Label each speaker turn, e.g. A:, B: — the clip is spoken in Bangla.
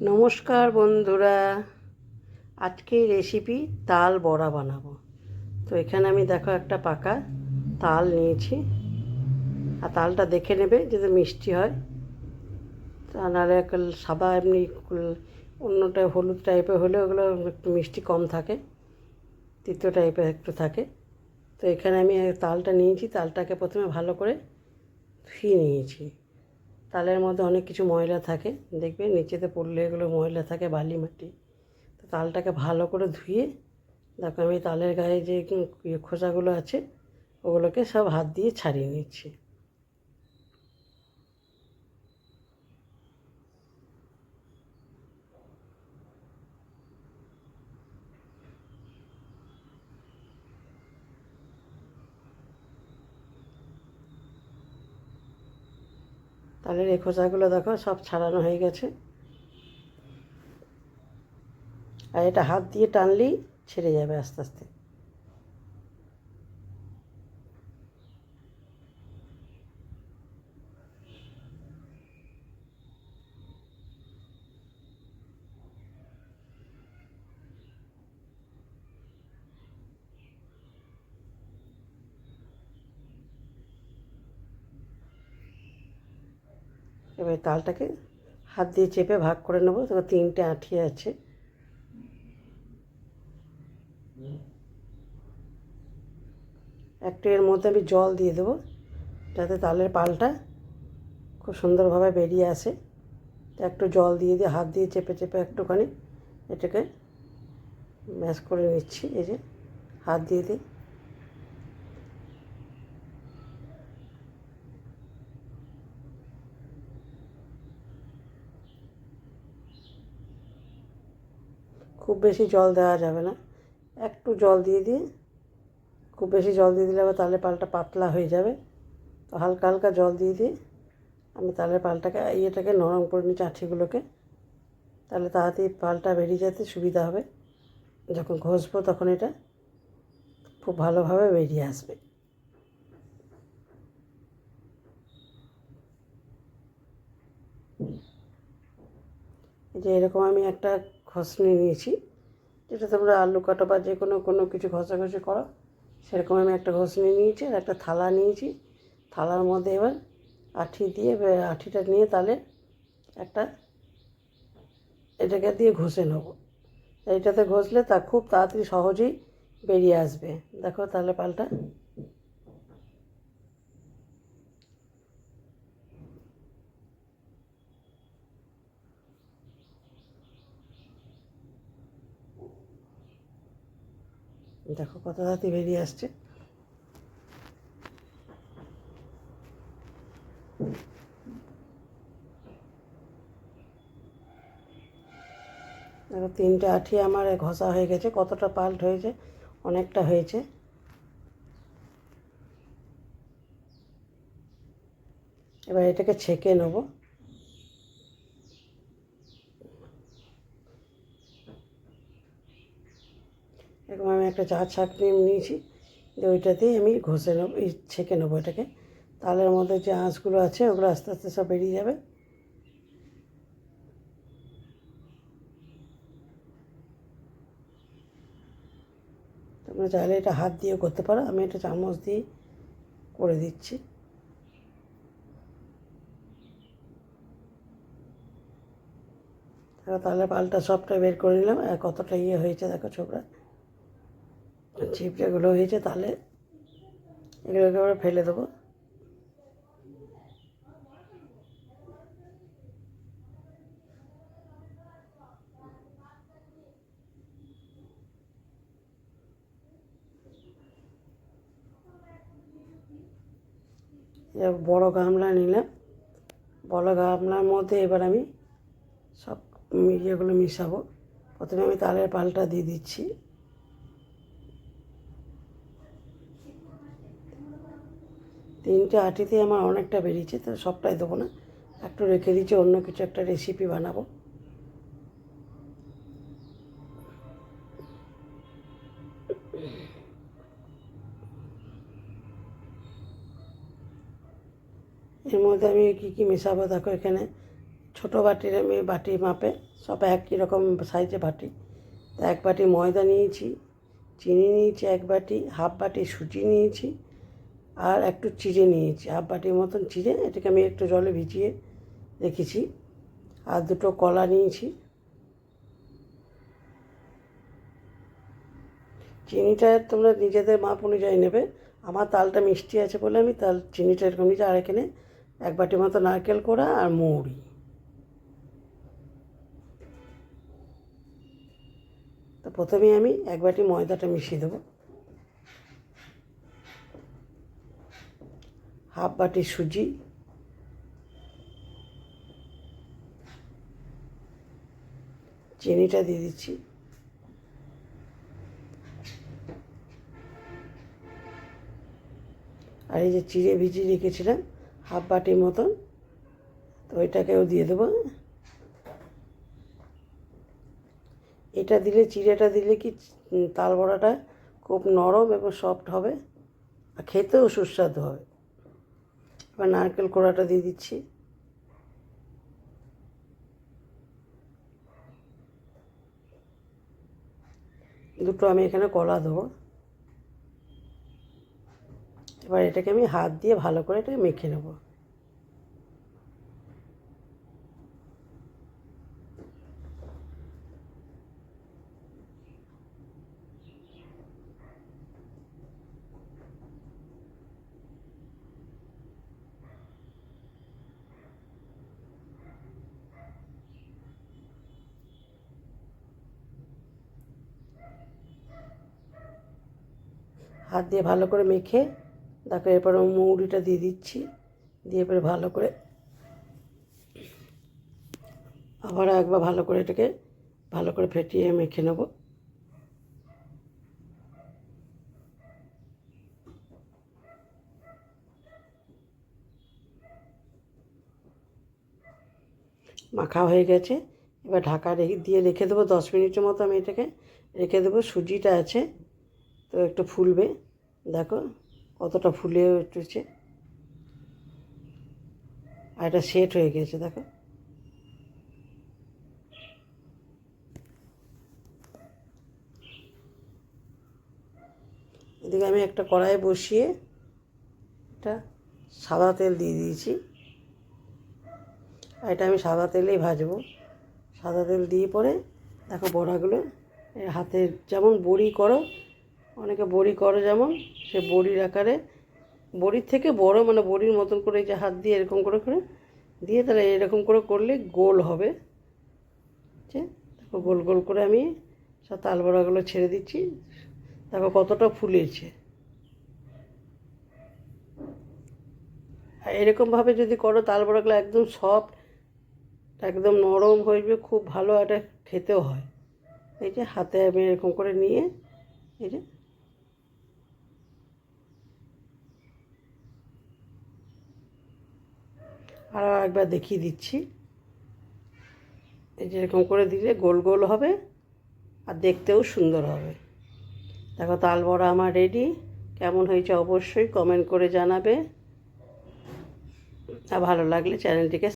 A: নমস্কার বন্ধুরা, আজকে রেসিপি তাল বড়া বানাবো। তো এখানে আমি দেখো একটা পাকা তাল নিয়েছি। আর তালটা দেখে নেবে যদি মিষ্টি হয়। তা নাহলে সাদা এমনি অন্যটা হলুদ টাইপের হলে ওগুলো একটু মিষ্টি কম থাকে। তৃতীয় টাইপের একটু থাকে। তো এখানে আমি তালটা নিয়েছি, তালটাকে প্রথমে ভালো করে ধুয়ে নিয়েছি। তালের মধ্যে অনেক কিছু ময়লা থাকে। দেখবে নিচেতে পড়লে এগুলো ময়লা থাকে, বালি মাটি। তো তালটাকে ভালো করে ধুয়ে, দেখো আমি তালের গায়ে যে খোসাগুলো আছে, ওগুলোকে সব হাত দিয়ে ছাড়িয়ে নিচ্ছি। তালের এই খোসাগুলো দেখো, সব ছাড়ানো হয়ে গেছে। আর এটা হাত দিয়ে টানলেই ছেড়ে যাবে আস্তে আস্তে। এবার তালটাকে হাত দিয়ে চেপে ভাগ করে নেব। তো তিনটে আঠি আছে। একটু এর মধ্যে আমি জল দিয়ে দেবো, যাতে তালের পালটা খুব সুন্দরভাবে বেরিয়ে আসে। একটু জল দিয়ে দিয়ে হাত দিয়ে চেপে চেপে একটুখানি এটাকে ম্যাশ করে নিচ্ছি, এই যে হাত দিয়ে দিয়ে খুব বেশি জল দেওয়া যাবে না। একটু জল দিয়ে দিয়ে খুব বেশি জল দিয়ে দিলে আবার তালের পালটা পাতলা হয়ে যাবে। তো হালকা হালকা জল দিয়ে দিয়ে আমি তালের পালটাকে, ইয়েটাকে নরম করে নিচ্ছি আঠিগুলোকে। তাহলে তাড়াতাড়ি পালটা বেরিয়ে যেতে সুবিধা হবে। যখন ঘষবো তখন এটা খুব ভালোভাবে বেরিয়ে আসবে। যে এরকম আমি একটা ঘষনি নিয়েছি। যেটা তোমরা আলু কাটো বা যে কোনো কোনো কিছু ঘষাঘষি করো, সেরকম আমি একটা ঘষনি নিয়েছি আর একটা থালা নিয়েছি। থালার মধ্যে এবার আঠি দিয়ে আঠিটা নিয়ে তাহলে একটা এটাকে দিয়ে ঘষে নেব। এইটাতে ঘষলে তা খুব তাড়াতাড়ি সহজেই বেরিয়ে আসবে। দেখো তাহলে পালটা দেখো কত তাড়াতাড়ি বেরিয়ে আসছে। দেখো তিনটে আঠি আমার ঘষা হয়ে গেছে, কতটা পাল্ট হয়েছে, অনেকটা হয়েছে। এবার এটাকে ছেঁকে নেব। এরকম আমি একটা চা ছাঁকনি নিয়েছি, দিয়ে ওইটাতেই আমি ঘষে নেব ছেঁকে নেব এটাকে। তালের মধ্যে যে আঁশগুলো আছে, ওগুলো আস্তে আস্তে সব বেরিয়ে যাবে। তোমরা চাইলে এটা হাত দিয়েও করতে পারো, আমি এটা চামচ দিয়ে করে দিচ্ছি। তাহলে পালটা সবটা বের করে নিলাম কতটা ইয়ে হয়েছে দেখো ছোকরা। চিপড়েগুলো হয়েছে, তাহলে এগুলোকে এবার ফেলে দেবো। বড় গামলা নিলাম। বড় গামলার মধ্যে এবার আমি সব ইয়েগুলো মিশাবো। প্রথমে আমি তালের পালটা দিয়ে দিচ্ছি। তিনটে আটিতে আমার অনেকটা বেরিয়েছে, তো সবটাই দেবো না। একটু রেখে দিচ্ছি, অন্য কিছু একটা রেসিপি বানাবো। এর মধ্যে আমি কী কী মেশাবো দেখো এখানে। ছোটো বাটির আমি বাটি মাপে, সব একই রকম সাইজে বাটি। এক বাটি ময়দা নিয়েছি, চিনি নিয়েছি এক বাটি, হাফ বাটি সুজি নিয়েছি। আর একটু চিড়ে নিয়েছি। হাফ বাটির মতন চিড়ে এটাকে আমি একটু জলে ভিজিয়ে রেখেছি। আর দুটো কলা নিয়েছি। চিনিটা তোমরা নিজেদের মাপ অনুযায়ী নেবে। আমার তালটা মিষ্টি আছে বলে আমি তাল, চিনিটা এরকম নিয়েছি। আর এখানে এক বাটি মতো নারকেল কোড়া আর মৌরি। তো প্রথমে আমি এক বাটি ময়দাটা মিশিয়ে দেবো। হাফ বাটি সুজি। চিনিটা দিয়ে দিচ্ছি। আর এই যে চিড়ে ভিজিয়ে রেখেছিলাম হাফ বাটির মতন তো ওইটাকেও দিয়ে দেবো। এটা দিলে চিড়েটা দিলে কি উম, তাল বড়াটা খুব নরম এবং সফট হবে আর খেতেও সুস্বাদু হবে। এবার নারকেল কোড়াটা দিয়ে দিচ্ছি। দুটো আমি এখানে কলা দেবো। এবার এটাকে আমি হাত দিয়ে ভালো করে এটাকে মেখে নেব। হাত দিয়ে ভালো করে মেখে তারপরে এরপর মৌরিটা দিয়ে দিচ্ছি, দিয়ে এরপরে ভালো করে আবার একবার ভালো করে এটাকে ভালো করে ফেটিয়ে মেখে নেব। মাখা হয়ে গেছে, এবার ঢাকা রেখে দিয়ে রেখে দেবো দশ মিনিটের মতো আমি এটাকে রেখে দেবো। সুজিটা আছে তো একটু ফুলবে। দেখো কতটা ফুলে উঠেছে। আর এটা সেট হয়ে গেছে, দেখো। এদিকে আমি একটা কড়াই বসিয়ে এটা সাদা তেল দিয়ে দিয়েছি। আর এটা আমি সাদা তেলেই ভাজবো। সাদা তেল দিয়ে পরে দেখো বড়াগুলো এই হাতে যেমন বড়ি করো অনেকে বড়ি করে যেমন, সে বড়ির আকারে, বড়ির থেকে বড় মানে বড়ির মতন করে এই যে হাত দিয়ে এরকম করে করে দিয়ে তাহলে এরকম করে করলে গোল হবে। ঠিক দেখো গোল গোল করে আমি সব তাল বড়াগুলো ছেড়ে দিচ্ছি। দেখো কতটা ফুলেছে। আর এরকমভাবে যদি করো তাল বড়াগুলো একদম সফট, একদম নরম হয়ে খুব ভালো এটা খেতেও হয়। এই যে হাতে আমি এরকম করে নিয়ে, এই যে আরও একবার দেখিয়ে দিচ্ছি। এই যেরকম করে দিলে গোল গোল হবে আর দেখতেও সুন্দর হবে। দেখো তাল বড়া আমার রেডি কেমন হয়েছে অবশ্যই কমেন্ট করে জানাবে। আর ভালো লাগলে চ্যানেলটিকে